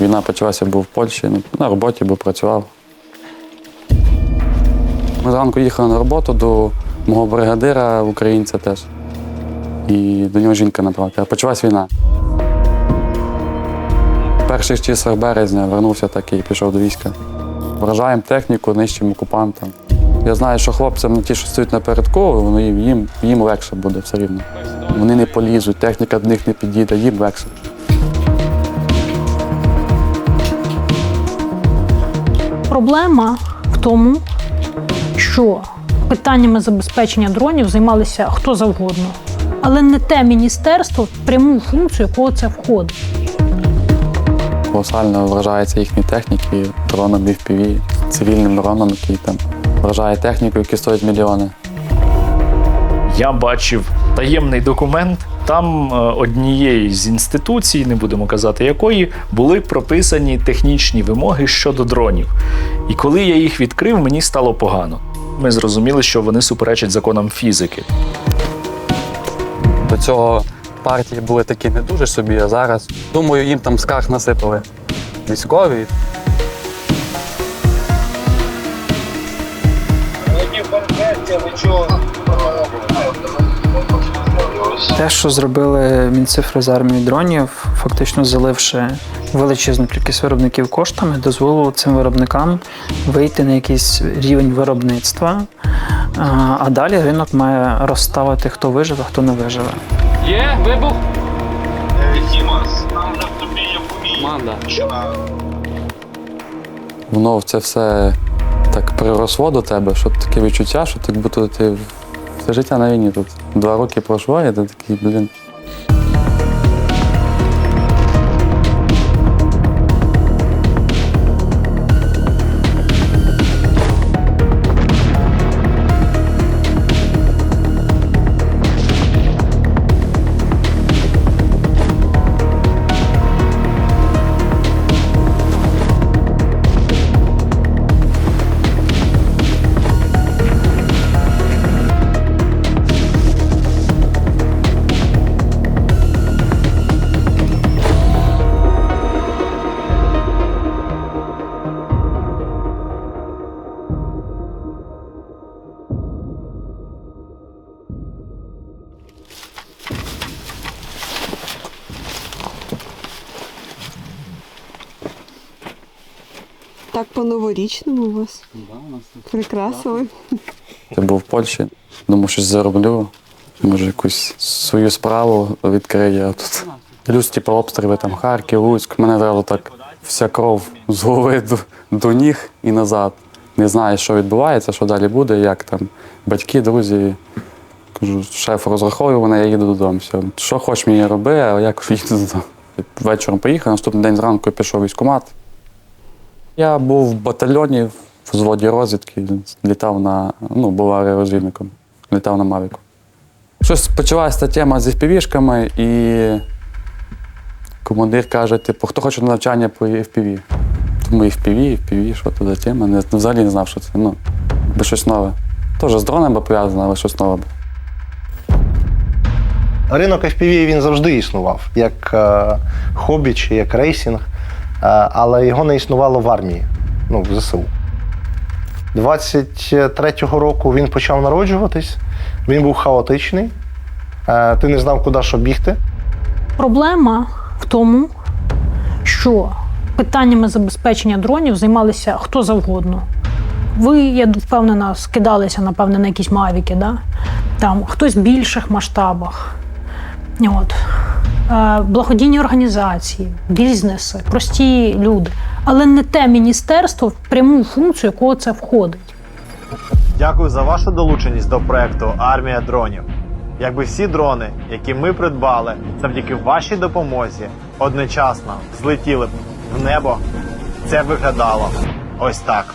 як війна почалася, був в Польщі, на роботі був, працював. Ми зранку їхали на роботу до мого бригадира, українця теж. І до нього жінка набрала. Почалась війна. В перших числах березня вернувся так і пішов до війська. Вражаємо техніку, нищимо окупантам. Я знаю, що хлопцям, ті, що стоять напередку, вони їм, їм, їм легше буде все рівно. Вони не полізуть, техніка до них не підійде, їм легше. Проблема в тому, що питаннями забезпечення дронів займалися хто завгодно, але не те міністерство, в пряму функцію якого це входить. Колосально вражаються їхні техніки дронами FPV, цивільним дроном, який там вражає техніку, які стоять мільйони. Я бачив таємний документ. Там е, однієї з інституцій, не будемо казати якої, були прописані технічні вимоги щодо дронів. І коли я їх відкрив, мені стало погано. Ми зрозуміли, що вони суперечать законам фізики. До цього партії були такі не дуже собі, а зараз, думаю, їм там скарг насипали військові. Те, що зробили Мінцифри з армією дронів, фактично заливши величезну кількість виробників коштами, дозволило цим виробникам вийти на якийсь рівень виробництва. А а далі ринок має розставити, хто виживе, хто не виживе. Є вибух? Воно це все так приросло до тебе, що таке відчуття, що так будто ти все життя на тут. Два роки пройшло, я такий, блін. Так по-новорічному у вас. Прикрасили. Я був в Польщі, думав, щось зароблю. Може, якусь свою справу відкрию. А тут плюс, типу, обстріли там Харків, Луцьк. Мене одразу так вся кров з голови до, до ніг і назад. Не знаю, що відбувається, що далі буде, як там батьки, друзі. Кажу, шеф розраховує мене, я їду додому. Все. Що хочеш мені роби, а я кажу, їду додому. Вечором поїхав, наступний день зранку пішов військкомат. Я був в батальйоні в взводі розвідки, літав на, ну, був аеророзвідником, літав на Мавіку. Щось почалася тема з FPV-шками, і командир каже, типу, хто хоче на навчання по FPV? Тому FPV, FPV, що це за тема? Не, взагалі не знав, що це. Ну, би щось нове. Теж з дронами пов'язано, але щось нове. Ринок FPV він завжди існував, як е, хобі чи як рейсінг, але його не існувало в армії, ну, в ЗСУ. 23-го року він почав народжуватись, він був хаотичний, е, ти не знав, куди що бігти. Проблема в тому, що питаннями забезпечення дронів займалися хто завгодно. Ви, я впевнена, скидалися, напевне, на якісь мавіки, да? там хтось в більших масштабах. От. Е, Благодійні організації, бізнеси, прості люди. Але не те міністерство, в пряму функцію якого це входить. Дякую за вашу долученість до проекту Армія дронів. Якби всі дрони, які ми придбали завдяки вашій допомозі, одночасно злетіли б в небо, це виглядало ось так.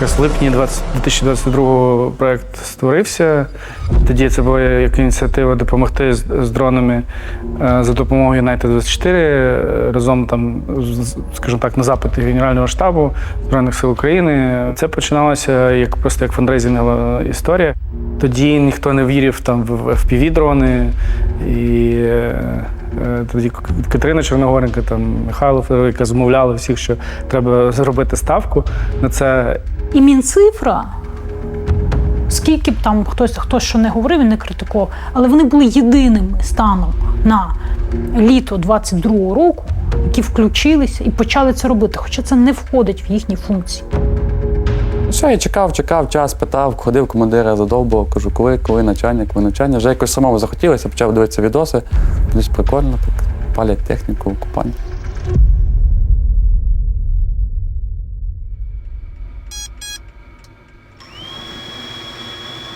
В липні 20 2022 проект створився. Тоді це була як ініціатива допомогти з, з дронами е, за допомогою United 24 е, разом там, з- скажімо так, на запити Генерального штабу Збройних сил України. Це починалося як просто як фандрейзингова історія. Тоді ніхто не вірив там в fpv дрони і. е, Е, Тоді Катерина Чорногоренка, там Михайло Федоровика змовляли всіх, що треба зробити ставку на це. І Мінцифра, скільки б там хтось, хтось що не говорив і не критикував, але вони були єдиними станом на літо 22-го року, які включилися і почали це робити, хоча це не входить в їхні функції. Що я чекав, чекав, час питав, ходив командира задовбував, кажу, коли, коли навчання, коли навчання. Вже якось самому захотілося, почав дивитися відоси. Десь прикольно, так палять техніку, купання.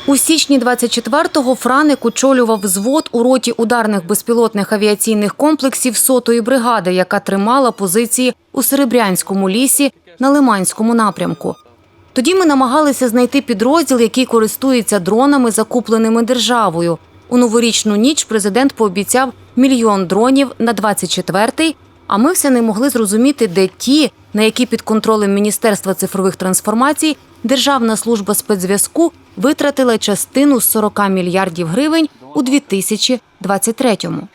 У січні 24-го Франик очолював взвод у роті ударних безпілотних авіаційних комплексів сотої бригади, яка тримала позиції у Серебрянському лісі на Лиманському напрямку. Тоді ми намагалися знайти підрозділ, який користується дронами, закупленими державою. У новорічну ніч президент пообіцяв мільйон дронів на 24-й, а ми все не могли зрозуміти, де ті, на які під контролем Міністерства цифрових трансформацій Державна служба спецзв'язку витратила частину з 40 мільярдів гривень у 2023-му.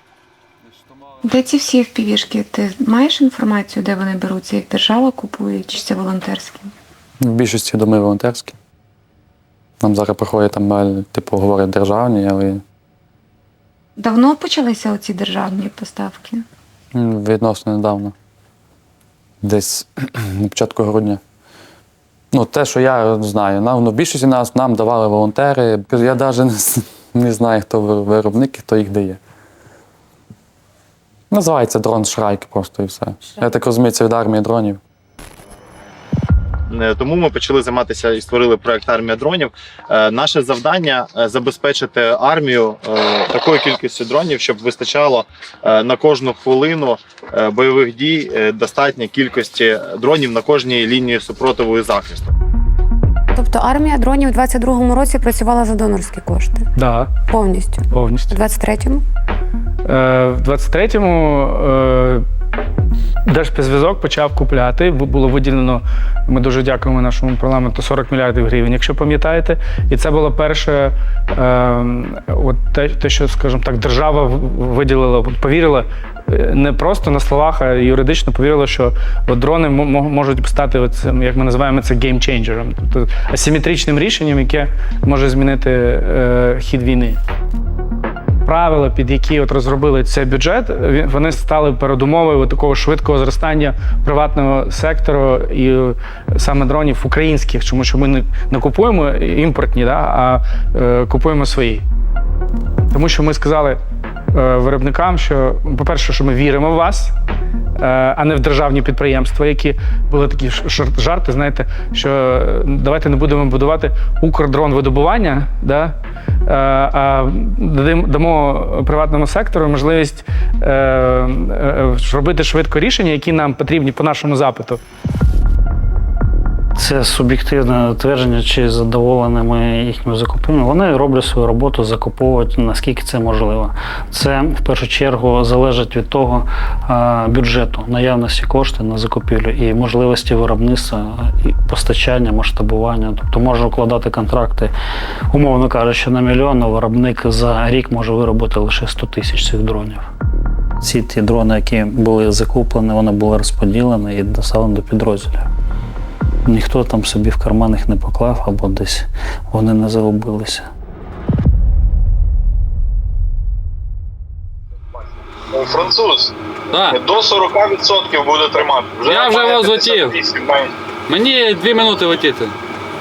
Де ці всі впівішки? Ти маєш інформацію, де вони беруться? Їх держава купує, чи це волонтерські? В більшості доми волонтерські. Нам зараз приходять там, типу, говорять державні, але Давно почалися оці державні поставки? відносно недавно. Десь на початку грудня. Ну, те, що я знаю, нам, ну, в більшості нас нам давали волонтери. Я навіть не, не знаю, хто виробник і хто їх дає. Називається дрон Шрайк просто і все. Я так розумію, це від армії дронів. Е, Тому ми почали займатися і створили проект Армія дронів. Е, Наше завдання е, забезпечити армію такою кількістю дронів, щоб вистачало на кожну хвилину бойових дій достатньої кількості дронів на кожній лінії супротиву і захисту. Тобто армія дронів у 22-му році працювала за донорські кошти Да, повністю. повністю. У 23-му Е, в 23-му е, Держспецзв'язок почав купляти. Було виділено, ми дуже дякуємо нашому парламенту, 40 мільярдів гривень, якщо пам'ятаєте. І це було перше, е, от те, те, що, скажімо так, держава виділила, повірила е, не просто на словах, а юридично повірила, що от дрони мо- мо- можуть стати, от як ми називаємо це геймчейнджером, тобто асиметричним рішенням, яке може змінити е, хід війни правила, під які от розробили цей бюджет, вони стали передумовою такого швидкого зростання приватного сектору і е, саме дронів українських, тому що ми не, купуємо імпортні, да, а е, купуємо свої. Тому що ми сказали е, виробникам, що, по-перше, що ми віримо в вас, а не в державні підприємства, які були такі жарти, знаєте, що е, давайте не будемо будувати Укрдронвидобування, да, е, а дамо приватному сектору можливість е, е, робити швидко рішення, які нам потрібні по нашому запиту. Це суб'єктивне твердження, чи задоволені ми їхніми закупівлями. Вони роблять свою роботу, закуповують наскільки це можливо. Це в першу чергу залежить від того бюджету, наявності коштів на закупівлю і можливості виробництва, і постачання, масштабування. Тобто може укладати контракти, умовно кажучи, на мільйон, а виробник за рік може виробити лише 100 тисяч цих дронів. Ці ті дрони, які були закуплені, вони були розподілені і доставлені до підрозділів. Ніхто там собі в карман їх не поклав або десь вони не загубилися. Француз, Так, до 40% буде тримати. Я вже вас 58 готів. менше. мені дві минути летіти.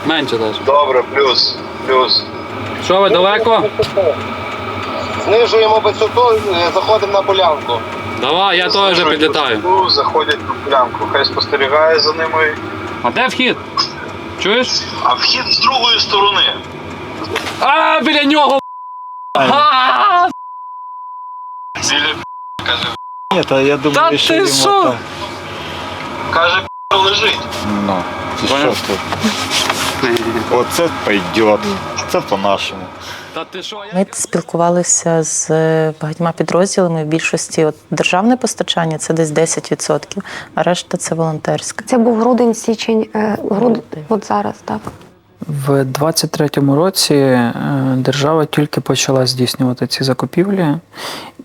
Менше навіть. Добре, плюс, плюс. Що ви далеко? Знижуємо висоту, е, заходимо на полянку. Давай, я теж підлітаю. Заходять на полянку. Хай спостерігає за ними. А де вхід? Чуєш? А вхід з другої сторони. А, біля нього! А, Біля каже, Ні, та я Та ти що? каже, лежить. Ну, ти що тут? Оце пойдет. Це по-нашому. Ми спілкувалися з багатьма підрозділами. В більшості от, державне постачання це десь 10%, а решта це волонтерське. Це був грудень, січень, е, груд... от зараз, так. В 23-му році е, держава тільки почала здійснювати ці закупівлі,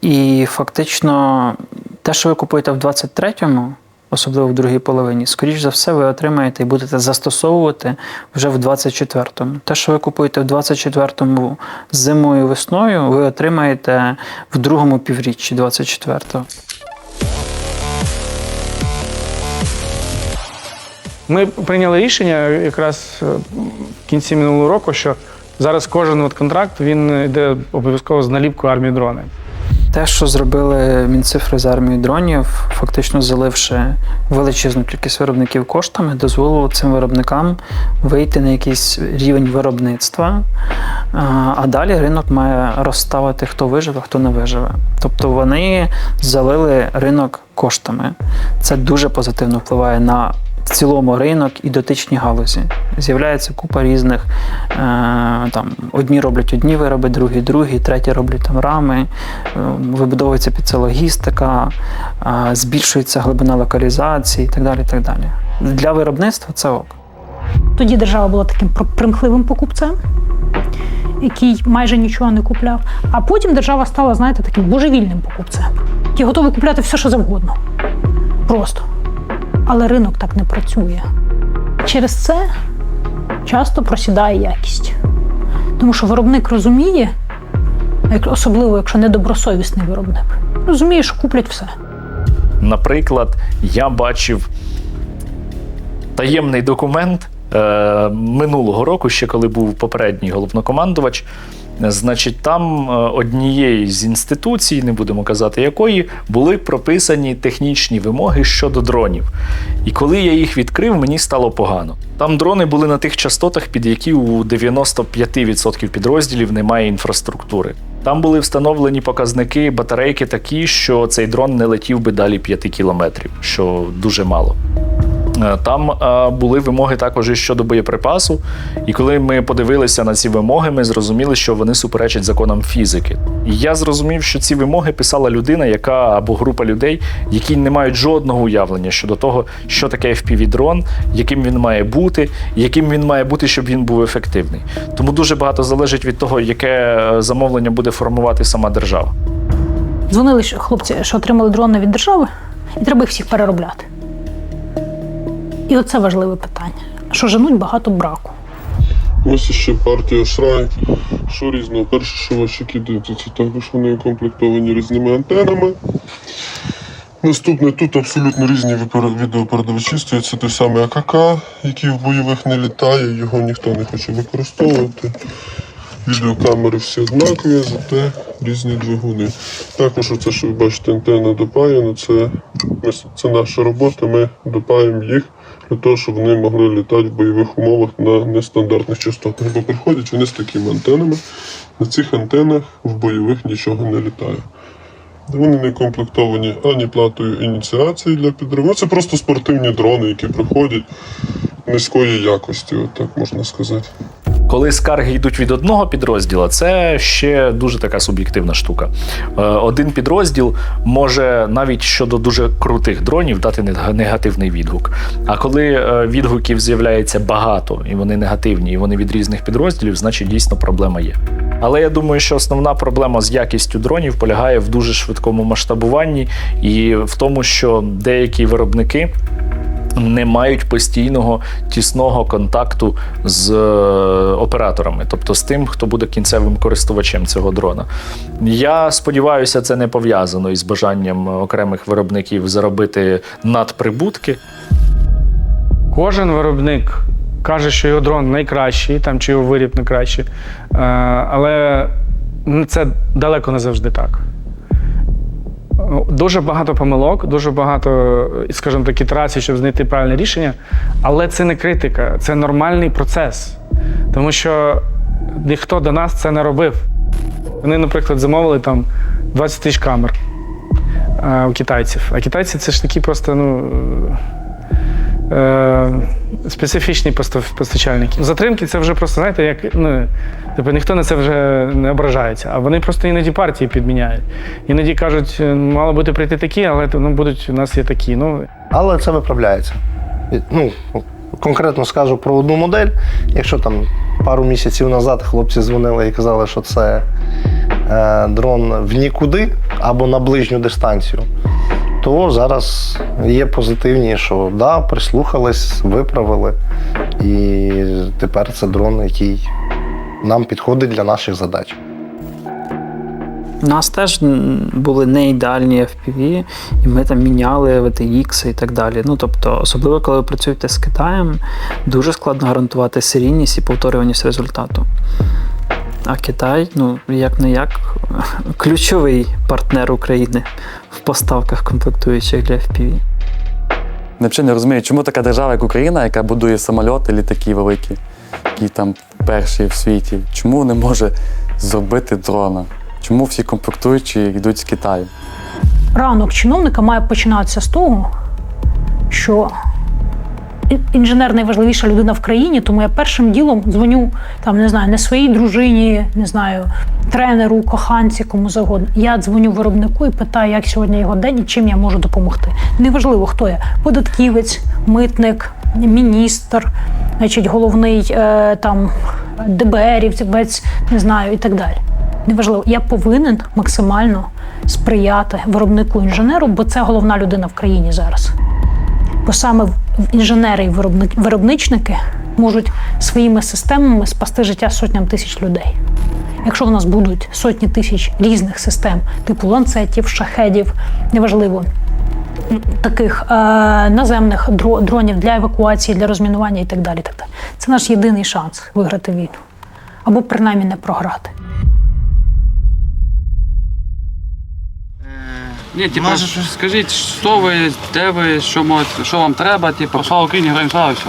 і фактично те, що ви купуєте в 23-му, особливо в другій половині, скоріш за все, ви отримаєте і будете застосовувати вже в 24-му. Те, що ви купуєте в 24-му зимою весною, ви отримаєте в другому півріччі 24-го. Ми прийняли рішення якраз е, в кінці минулого року, що зараз кожен от контракт він йде обов'язково з наліпкою армії дрони. Те, що зробили Мінцифри з армією дронів, фактично заливши величезну кількість виробників коштами, дозволило цим виробникам вийти на якийсь рівень виробництва. А далі ринок має розставити, хто виживе, хто не виживе. Тобто вони залили ринок коштами. Це дуже позитивно впливає на в цілому ринок і дотичні галузі. З'являється купа різних. Е, там, одні роблять одні вироби, другі другі, треті роблять там рами, е, вибудовується під це логістика, е, збільшується глибина локалізації і так далі. Так далі. Для виробництва це ок. Тоді держава була таким пр- примхливим покупцем, який майже нічого не купляв. А потім держава стала, знаєте, таким божевільним покупцем, який готовий купляти все, що завгодно. Просто. Але ринок так не працює. Через це часто просідає якість. Тому що виробник розуміє, особливо якщо недобросовісний виробник, розуміє, що куплять все. Наприклад, я бачив таємний документ е, минулого року, ще коли був попередній головнокомандувач. Значить, там е, однієї з інституцій, не будемо казати якої, були прописані технічні вимоги щодо дронів. І коли я їх відкрив, мені стало погано. Там дрони були на тих частотах, під які у 95% підрозділів немає інфраструктури. Там були встановлені показники батарейки такі, що цей дрон не летів би далі 5 кілометрів, що дуже мало. Е, Там е, були вимоги також і щодо боєприпасу. І коли ми подивилися на ці вимоги, ми зрозуміли, що вони суперечать законам фізики. І я зрозумів, що ці вимоги писала людина, яка або група людей, які не мають жодного уявлення щодо того, що таке FPV-дрон, яким він має бути, яким він має бути, щоб він був ефективний. Тому дуже багато залежить від того, яке е, замовлення буде формувати сама держава. Дзвонили хлопці, що отримали дрони від держави, і треба їх всіх переробляти. І оце важливе питання. Що женуть багато браку. Ось ще партія Шрай. Що різного? Перше, що ваші кидаються, це також вони укомплектовані різними антенами. Наступне тут абсолютно різні відеопередавачі стоять. Це той самий АКК, який в бойових не літає, його ніхто не хоче використовувати. Відеокамери всі однакові, зате різні двигуни. Також оце, що ви бачите, антенна допаяна, це, це наша робота. Ми допаємо їх для те, щоб вони могли літати в бойових умовах на нестандартних частотах. Бо приходять вони з такими антенами. На цих антенах в бойових нічого не літає. Вони не комплектовані ані платою ініціації для підриву. Це просто спортивні дрони, які приходять низької якості, от так можна сказати. Коли скарги йдуть від одного підрозділу, це ще дуже така суб'єктивна штука. Е, Один підрозділ може навіть щодо дуже крутих дронів дати негативний відгук. А коли е, відгуків з'являється багато, і вони негативні, і вони від різних підрозділів, значить дійсно проблема є. Але я думаю, що основна проблема з якістю дронів полягає в дуже швидкому масштабуванні і в тому, що деякі виробники не мають постійного тісного контакту з е, операторами, тобто з тим, хто буде кінцевим користувачем цього дрона. Я сподіваюся, це не пов'язано із бажанням окремих виробників заробити надприбутки. Кожен виробник каже, що його дрон найкращий, там чи його виріб найкращий. Е, але ну, це далеко не завжди так. Дуже багато помилок, дуже багато, е, скажімо так, ітерацій, щоб знайти правильне рішення. Але це не критика, це нормальний процес. Тому що ніхто до нас це не робив. Вони, наприклад, замовили там 20 тисяч камер а, у китайців. А китайці це ж такі просто, ну. Е, специфічні постачальники. Затримки це вже просто, знаєте, як ну, типу, ніхто на це вже не ображається. А вони просто іноді партії підміняють. Іноді кажуть, «Е, мало бути прийти такі, але ну, будуть у нас є такі. Ну, Але це виправляється. Ну, конкретно скажу про одну модель. Якщо там пару місяців назад хлопці дзвонили і казали, що це е, дрон в нікуди або на ближню дистанцію, то зараз є позитивні, що да, прислухались, виправили. І тепер це дрон, який нам підходить для наших задач. У нас теж були не ідеальні FPV, і ми там міняли VTX і так далі. Ну тобто, особливо коли ви працюєте з Китаєм, дуже складно гарантувати серійність і повторюваність результату. А Китай, ну як не як, ключовий партнер України поставках комплектуючих для FPV. Я взагалі не розумію, чому така держава, як Україна, яка будує самольоти, літаки великі, які там перші в світі, чому не може зробити дрона? Чому всі комплектуючі йдуть з Китаю? ранок чиновника має починатися з того, що інженер найважливіша людина в країні, тому я першим ділом дзвоню там, не знаю, не своїй дружині, не знаю, тренеру, коханці, кому завгодно. Я дзвоню виробнику і питаю, як сьогодні його день і чим я можу допомогти. Неважливо, хто я податківець, митник, міністр, значить, головний е, там ДБРівець, не знаю, і так далі. Неважливо, я повинен максимально сприяти виробнику інженеру, бо це головна людина в країні зараз. Бо саме інженери і виробничники можуть своїми системами спасти життя сотням тисяч людей. Якщо в нас будуть сотні тисяч різних систем, типу ланцетів, шахедів, неважливо, таких е, наземних дро- дронів для евакуації, для розмінування і так далі. Так далі. Це наш єдиний шанс виграти війну. Або принаймні не програти. Ні, типу, скажіть, що ви, де ви, що, можете- що вам треба, типу, слава Україні, граємо слава, все.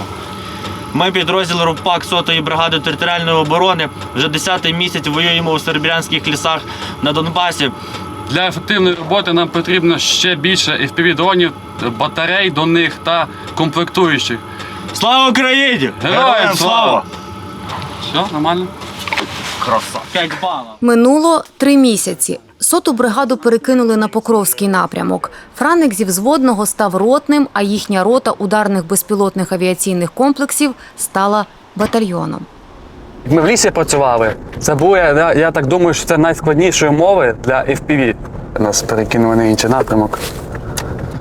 Ми підрозділ РУПАК 100-ї бригади територіальної оборони вже 10-й місяць воюємо у серебрянських лісах на Донбасі. Для ефективної роботи нам потрібно ще більше FPV-дронів, батарей до них та комплектуючих. Слава Україні! Героям слава! Все, нормально? Краса. 5 балів. Минуло три місяці. Соту бригаду перекинули на Покровський напрямок. Франик зі взводного став ротним, а їхня рота ударних безпілотних авіаційних комплексів стала батальйоном. Ми в лісі працювали. Це були, я, я так думаю, що це найскладніші умови для FPV. Нас перекинули на інший напрямок.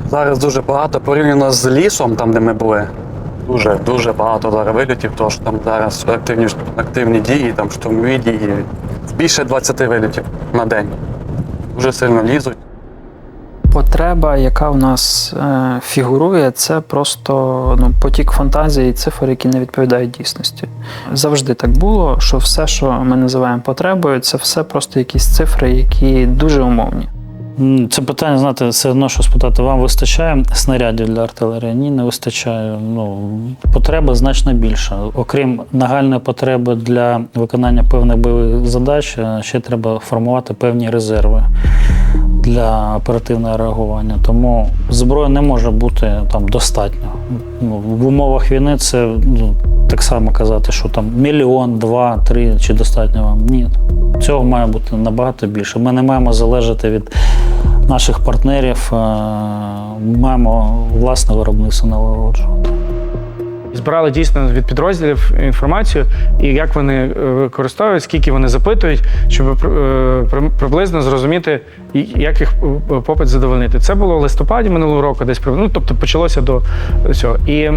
Зараз дуже багато порівняно з лісом, там де ми були. Дуже, дуже багато зараз вильотів, тому що там зараз активні, активні дії, там штурмові дії. Більше 20 вильотів на день. Дуже сильно лізуть. Потреба, яка в нас е, фігурує, це просто ну, потік фантазії і цифр, які не відповідають дійсності. Завжди так було, що все, що ми називаємо потребою, це все просто якісь цифри, які дуже умовні. Це питання, знаєте, все одно, що спитати, вам вистачає снарядів для артилерії? Ні, не вистачає. Ну, потреба значно більша. Окрім нагальної потреби для виконання певних бойових задач, е, ще треба формувати певні резерви для оперативного реагування. Тому зброї не може бути там достатньо. Ну, в умовах війни це ну, так само казати, що там мільйон, два, три чи достатньо вам. Ні. Цього має бути набагато більше. Ми не маємо залежати від наших партнерів, е, маємо власне виробництво налагоджувати. Збирали дійсно від підрозділів інформацію, і як вони е, використовують, скільки вони запитують, щоб е, приблизно зрозуміти, як їх е, попит задовольнити. Це було в листопаді минулого року, десь ну, тобто почалося до цього. І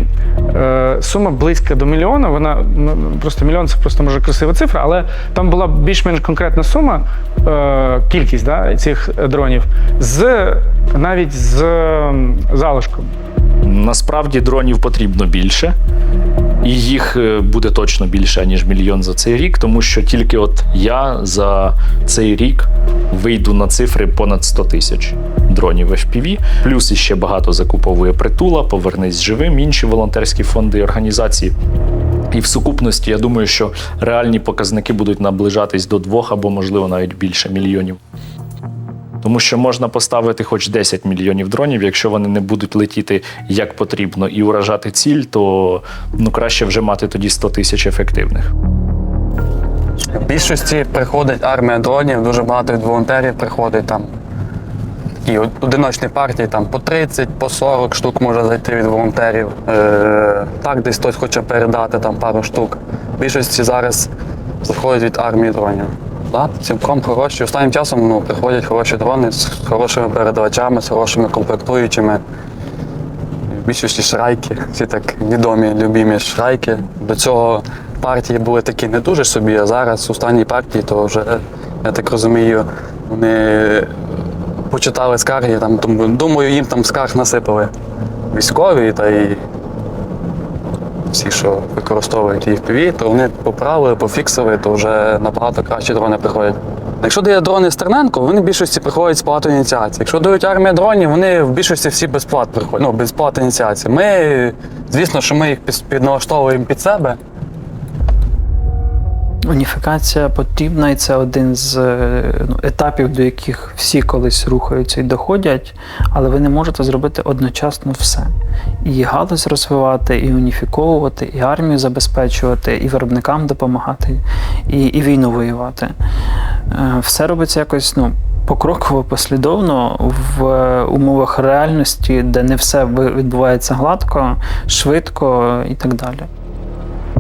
е, сума близька до мільйона. Вона просто мільйон це просто може красива цифра, але там була більш-менш конкретна сума, е, кількість да, цих дронів, з навіть з залишком. Насправді дронів потрібно більше, і їх е, буде точно більше, ніж мільйон за цей рік, тому що тільки от я за цей рік вийду на цифри понад 100 тисяч дронів FPV. Плюс іще багато закуповує притула, повернись живим, інші волонтерські фонди і організації. І в сукупності я думаю, що реальні показники будуть наближатись до двох або, можливо, навіть більше мільйонів. Тому що можна поставити хоч 10 мільйонів дронів, якщо вони не будуть летіти як потрібно і уражати ціль, то ну краще вже мати тоді 100 тисяч ефективних. В більшості приходить армія дронів, дуже багато від волонтерів приходить там. І одиночні партії там по 30, по 40 штук може зайти від волонтерів. Е, так, десь хтось хоче передати там пару штук. В більшості зараз заходять від армії дронів. Да, цілком хороші. Останнім часом ну, приходять хороші дрони з хорошими передавачами, з хорошими комплектуючими. В більшості шрайки, всі так відомі, любімі шрайки. До цього партії були такі не дуже собі, а зараз останні партії, то вже, я так розумію, вони почитали скарги, там, думаю, їм там скарг насипали військові та й всі, що використовують FPV, то вони поправили, пофіксили, то вже набагато кращі дрони приходять. Якщо дає дрони Стерненко, вони в більшості приходять з плату ініціації. Якщо дають армія дронів, вони в більшості всі безплат приходять. Ну, без ініціації. Ми, звісно, що ми їх під- підналаштовуємо під себе. Уніфікація потрібна, і це один з е, ну, етапів, до яких всі колись рухаються і доходять, але ви не можете зробити одночасно все. І галузь розвивати, і уніфіковувати, і армію забезпечувати, і виробникам допомагати, і, і війну воювати. Е, Все робиться якось ну, покроково, послідовно в е, умовах реальності, де не все відбувається гладко, швидко і так далі.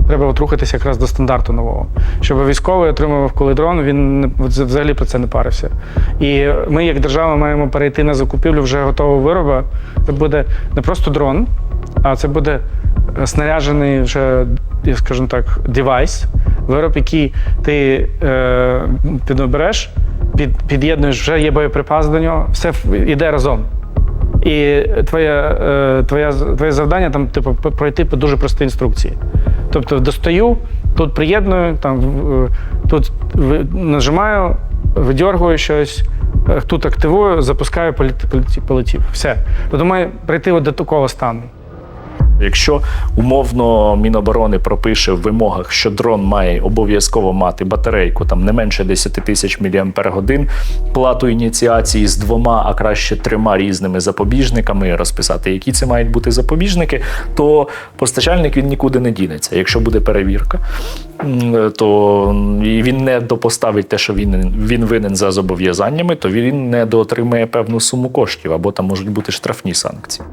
Треба от рухатися якраз до стандарту нового. Щоб військовий отримував коли дрон, він взагалі про це не парився. І ми, як держава, маємо перейти на закупівлю вже готового вироба. Це буде не просто дрон, а це буде е, снаряджений вже, скажімо так, девайс, вироб, який ти е, підобереш, під, під'єднуєш, вже є боєприпас до нього, все іде разом. І твоє, е, твоє, твоє завдання там, типу, пройти по дуже прості інструкції. Тобто достаю, тут приєдную, там, е, тут нажимаю, видергую щось, е, тут активую, запускаю, полетів. Все. Тобто має прийти от до такого стану. Якщо умовно Міноборони пропише в вимогах, що дрон має обов'язково мати батарейку там не менше 10 тисяч мАч, плату ініціації з двома, а краще трьома різними запобіжниками, розписати, які це мають бути запобіжники, то постачальник він нікуди не дінеться. Якщо буде перевірка, то він не допоставить те, що він, він винен за зобов'язаннями, то він не доотримає певну суму коштів, або там можуть бути штрафні санкції.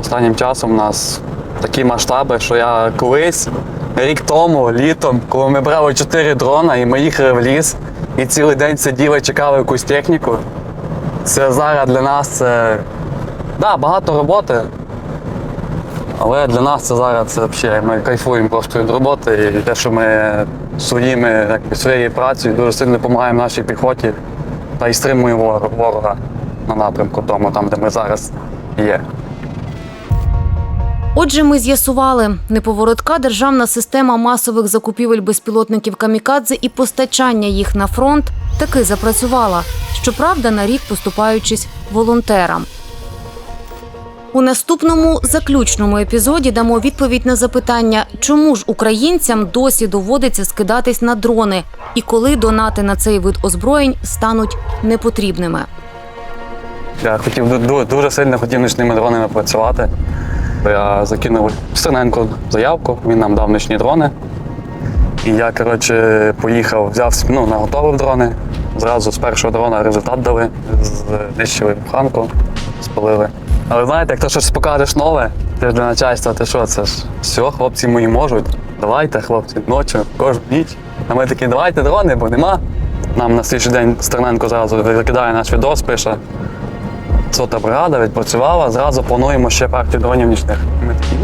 Останнім часом у нас такі масштаби, що я колись, рік тому, літом, коли ми брали чотири дрона і ми їхали в ліс, і цілий день сиділи, чекали якусь техніку. Це зараз для нас це да, багато роботи. Але для нас це зараз це взагалі, ми кайфуємо просто від роботи і те, що ми своїми, своєю працею дуже сильно допомагаємо нашій піхоті та й стримуємо ворога на напрямку тому, там, де ми зараз є. Отже, ми з'ясували, неповоротка державна система масових закупівель безпілотників камікадзе і постачання їх на фронт таки запрацювала. Щоправда, на рік поступаючись волонтерам. У наступному заключному епізоді дамо відповідь на запитання, чому ж українцям досі доводиться скидатись на дрони, і коли донати на цей вид озброєнь стануть непотрібними. Я хотів ду- ду- дуже сильно хотів нічними дронами працювати. Закинув Стерненко заявку, він нам дав нічні дрони. І я, коротше, поїхав, взяв ну, наготовив дрони. Зразу з першого дрона результат дали, знищили буханку, спалили. Але знаєте, як то щось покажеш нове, ти ж для начальства, ти що, це ж все, хлопці мої можуть. Давайте, хлопці, ночі, кожну ніч. А ми такі, давайте дрони, бо нема. Нам на слідчий день Стерненко зразу викидає наш відос, пише. Сота бригада відпрацювала, зразу плануємо ще партію дронів нічних. Ми такі.